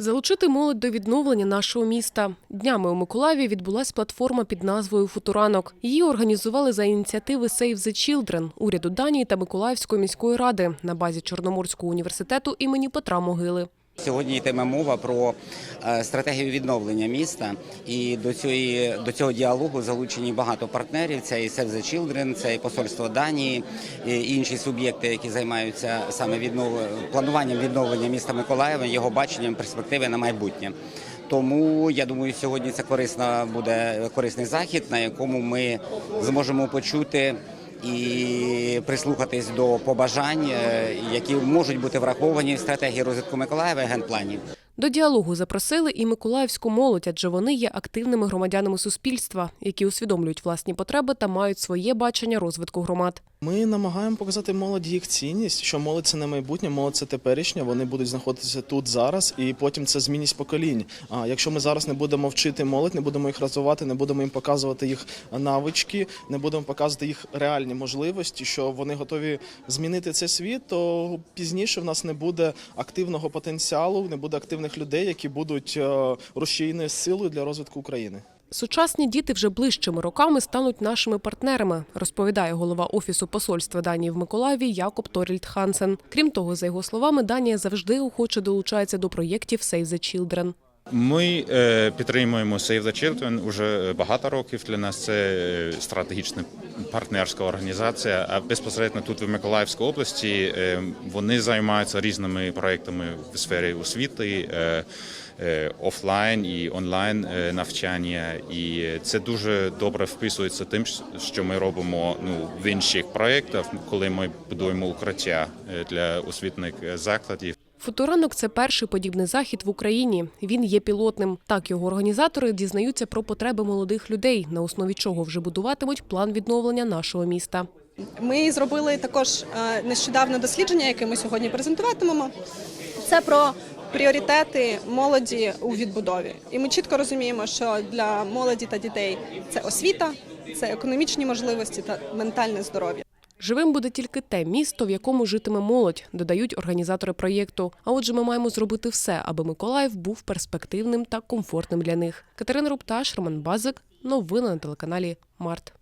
Залучити молодь до відновлення нашого міста. Днями у Миколаєві відбулася платформа під назвою Футуранок. Її організували за ініціативи Save the Children, уряду Данії та Миколаївської міської ради на базі Чорноморського університету імені Петра Могили. Сьогодні йтиме мова про е, стратегію відновлення міста, і до цієї до цього діалогу залучені багато партнерів. Це і Save the Children, це і посольство Данії, і інші суб'єкти, які займаються саме віднов... плануванням відновлення міста Миколаєва, його баченням перспективи на майбутнє. Тому я думаю, сьогодні це корисна буде корисний захід, на якому ми зможемо почути і прислухатись до побажань, е, які можуть бути враховані в стратегії розвитку Миколаєва і генплані. До діалогу запросили і миколаївську молодь, адже вони є активними громадянами суспільства, які усвідомлюють власні потреби та мають своє бачення розвитку громад. Ми намагаємо показати молоді їх цінність, що молодь це не майбутнє, молодь це теперішнє. Вони будуть знаходитися тут зараз, і потім це змінність поколінь. А якщо ми зараз не будемо вчити молодь, не будемо їх розвивати, не будемо їм показувати їх навички, не будемо показувати їх реальні можливості, що вони готові змінити цей світ, то пізніше в нас не буде активного потенціалу, не буде активних людей, які будуть е, рушійною силою для розвитку України. Сучасні діти вже ближчими роками стануть нашими партнерами, розповідає голова офісу посольства Данії в Миколаєві Якоб Торільд Хансен. Крім того, за його словами, Данія завжди охоче долучається до проєктів Save the Children. Ми е, підтримуємо Save the Children уже багато років. Для нас це е, стратегічна партнерська організація. А безпосередньо тут в Миколаївській області е, вони займаються різними проектами в сфері освіти. е, е, Офлайн і онлайн е, навчання, і це дуже добре вписується тим, що ми робимо ну в інших проєктах, коли ми будуємо укриття е, для освітних е, закладів. Футуранок це перший подібний захід в Україні. Він є пілотним. Так його організатори дізнаються про потреби молодих людей, на основі чого вже будуватимуть план відновлення нашого міста. Ми зробили також е, нещодавно дослідження, яке ми сьогодні презентуватимемо. Це про пріоритети молоді у відбудові. І ми чітко розуміємо, що для молоді та дітей це освіта, це економічні можливості та ментальне здоров'я. Живим буде тільки те місто, в якому житиме молодь, додають організатори проєкту. А отже, ми маємо зробити все, аби Миколаїв був перспективним та комфортним для них. Катерина Рупташ, Роман Базик. Новини на телеканалі Март.